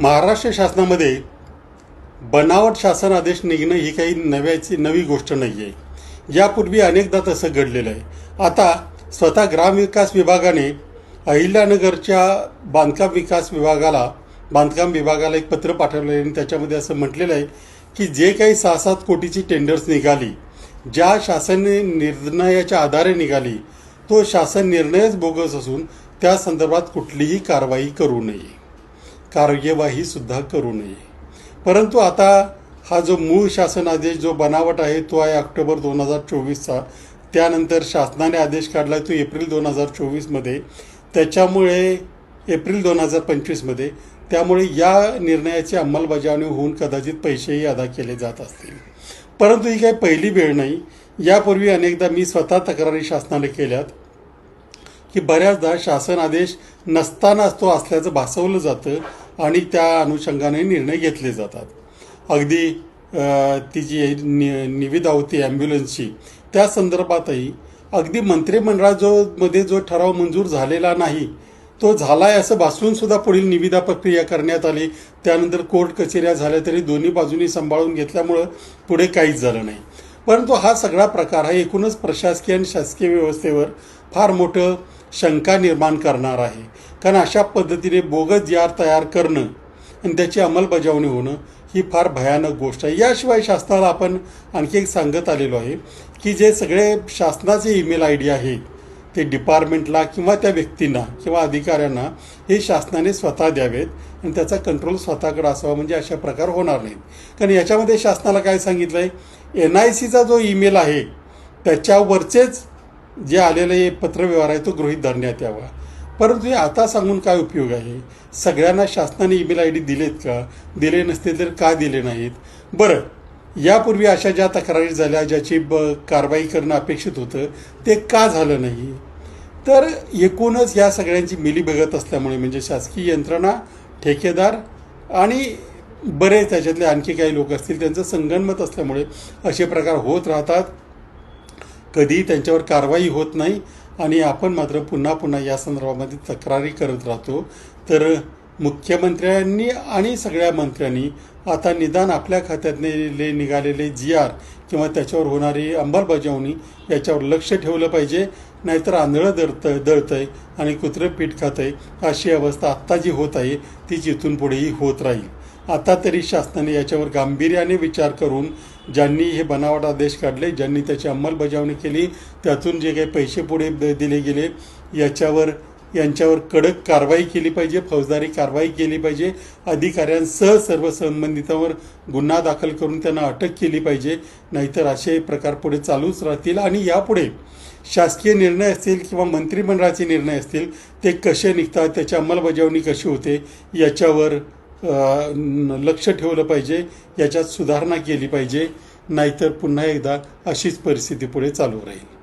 महाराष्ट्र शासनामध्ये बनावट शासन आदेश निघणं ही काही नव्याची नवी गोष्ट नाही आहे यापूर्वी अनेकदा तसं घडलेलं आहे. आता स्वतः ग्रामविकास विभागाने अहिल्यानगरच्या बांधकाम विकास विभागाला बांधकाम विभागाला एक पत्र पाठवलं आहे आणि त्याच्यामध्ये असं म्हटलेलं आहे की जे काही सहा सात कोटीची टेंडर्स निघाली ज्या शासन निर्णयाच्या आधारे निघाली तो शासन निर्णयच बोगस असून त्या संदर्भात कुठलीही कारवाई करू नये. कार्यवाही सुद्धा करू नये. परंतु आता हा जो मूळ शासन आदेश जो बनावट आहे तो आहे ऑक्टोबर दोन हजार चोवीसचा. त्यानंतर शासनाने आदेश काढला तो एप्रिल दोन हजार चोवीसमध्ये. त्याच्यामुळे एप्रिल दोन हजार पंचवीसमध्ये. त्यामुळे या निर्णयाची अंमलबजावणी होऊन कदाचित पैसेही अदा केले जात असतील. परंतु ही काही पहिली वेळ नाही. यापूर्वी अनेकदा मी स्वतः तक्रारी शासनाने केल्यात की बऱ्याचदा शासन आदेश नसतानाच तो असल्याचं भासवलं जातं. आणि त्या अनुषंगाने निर्णय घेतले जातात. अगदी ती जी नि निविदा होती ॲम्ब्युलन्सची त्या संदर्भातही अगदी मंत्रिमंडळात जो मध्ये जो ठराव मंजूर झालेला नाही तो झाला आहे असं भासवूनसुद्धा पुढील निविदा प्रक्रिया करण्यात आली. त्यानंतर कोर्ट कचेऱ्या झाल्या तरी दोन्ही बाजूनी सांभाळून घेतल्यामुळं पुढे काहीच झालं नाही. परंतु हा सगळा प्रकार हा एकूणच प्रशासकीय आणि शासकीय व्यवस्थेवर फार मोठं शंका निर्माण करणार आहे. कारण अशा पद्धतीने बोगस जी आर तयार करणं आणि त्याची अंमलबजावणी होणं ही फार भयानक गोष्ट आहे. याशिवाय शासनाला आपण आणखी एक सांगत आलेलो आहे की जे सगळे शासनाचे ईमेल आय डी आहे ते डिपार्टमेंटला किंवा त्या व्यक्तींना किंवा अधिकाऱ्यांना हे शासनाने स्वतः द्यावेत आणि त्याचा कंट्रोल स्वतःकडे असावा म्हणजे अशा प्रकार होणार नाहीत. कारण याच्यामध्ये शासनाला काय सांगितलं आहे एन आय सीचा जो ईमेल आहे त्याच्यावरचेच जे आलेलं हे पत्रव्यवहार आहे तो गृहीत धरण्यात यावा. परंतु हे आता सांगून काय उपयोग आहे? सगळ्यांना शासनाने ईमेल आय डी दिलेत का? दिले नसते तर का दिले नाहीत? बरं यापूर्वी अशा ज्या तक्रारी झाल्या ज्याची ब कारवाई करणं अपेक्षित होतं ते का झालं नाही? तर एकूणच या सगळ्यांची मिली बघत असल्यामुळे म्हणजे शासकीय यंत्रणा ठेकेदार आणि बरेच त्याच्यातले आणखी काही लोक असतील त्यांचं संगणमत असल्यामुळे असे प्रकार होत राहतात. कधीही त्यांच्यावर कारवाई होत नाही आणि आपण मात्र पुन्हा पुन्हा या संदर्भामध्ये तक्रारी करत राहतो. तर मुख्यमंत्र्यांनी आणि सगळ्या मंत्र्यांनी आता निदान आपल्या खात्यातले निघालेले जी आर किंवा त्याच्यावर होणारी अंमलबजावणी याच्यावर लक्ष ठेवलं पाहिजे. नाहीतर आंधळं दळतं दळतंय आणि कुत्रं पीठ खातंय अशी अवस्था आत्ता जी होत आहे. ती जिथून पुढेही होत राहील. आता तरी शासनाने याच्यावर गांभीर्याने विचार करून ज्यांनी हे बनावट आदेश काढले ज्यांनी त्याची अंमलबजावणी केली त्यातून जे काही पैसे पुढे द- दिले गेले याच्यावर यांच्यावर कडक कारवाई केली पाहिजे फौजदारी कारवाई केली पाहिजे. अधिकाऱ्यांसह सर्व संबंधितांवर गुन्हा दाखल करून त्यांना अटक केली पाहिजे. नाहीतर असे प्रकार पुढे चालूच राहतील आणि यापुढे शासकीय निर्णय असतील किंवा मंत्रिमंडळाचे निर्णय असतील ते कसे निघतात त्याची अंमलबजावणी कशी होते याच्यावर न- लक्ष ठेवलं पाहिजे. याच्यात सुधारणा केली पाहिजे. नाहीतर पुन्हा एकदा अशीच परिस्थिती पुढे चालू राहील.